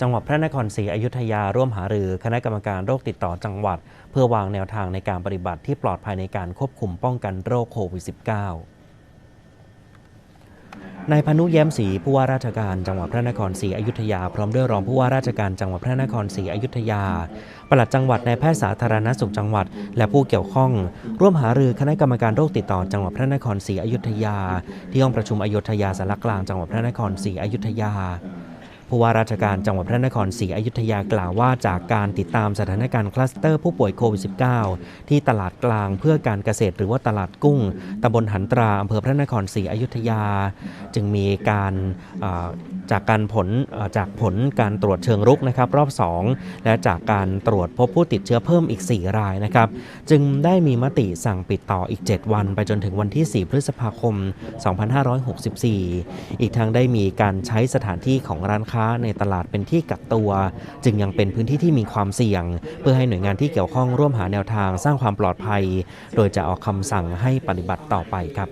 จังหวัดพระนครศรีอยุธยาร่วมหารือคณะกรรมการโรคติดต่อจังหวัด เพื่อวางแนวทางในการปฏิบัติที่ปลอดภัยในการควบคุมป้องกันโรคโควิด -19 นายพานุแย้มศรีผู้ว่าราชการจังหวัดพระนครศรีอยุธยา พร้อมด้วยรองผู้ว่าราชการจังหวัดพระนครศรีอยุธยา ปลัดจังหวัดนายแพทย์สาธารณสุขจังหวัด และผู้เกี่ยวข้อง ร่วมหารือคณะกรรมการโรคติดต่อจังหวัดพระนครศรีอยุธยา ที่ห้องประชุมอยุธยาสารกลางจังหวัดพระนครศรีอยุธยา ผู้ว่าราชการจังหวัดพระนครศรีอยุธยากล่าวว่าจากการติดตามสถานการณ์คลัสเตอร์ผู้ป่วยโควิด -19 ที่ตลาดกลางเพื่อการเกษตรหรือว่าตลาดกุ้งตำบลหันตราอำเภอพระนครศรีอยุธยา จึงมีการ จากการผลจากผลการตรวจเชิงรุกนะครับรอบ 2 และจากการตรวจพบผู้ติดเชื้อเพิ่มอีก 4 รายนะครับจึงได้มีมติสั่งปิดต่ออีก 7 วัน ไปจนถึงวันที่ 4 พฤษภาคม 2564 อีกทั้งได้มีการใช้สถานที่ของร้านค้าในตลาดเป็นที่กักตัว จึงยังเป็นพื้นที่ที่มีความเสี่ยง เพื่อให้หน่วยงานที่เกี่ยวข้องร่วมหาแนวทางสร้างความปลอดภัย โดยจะออกคำสั่งให้ปฏิบัติต่อไปครับ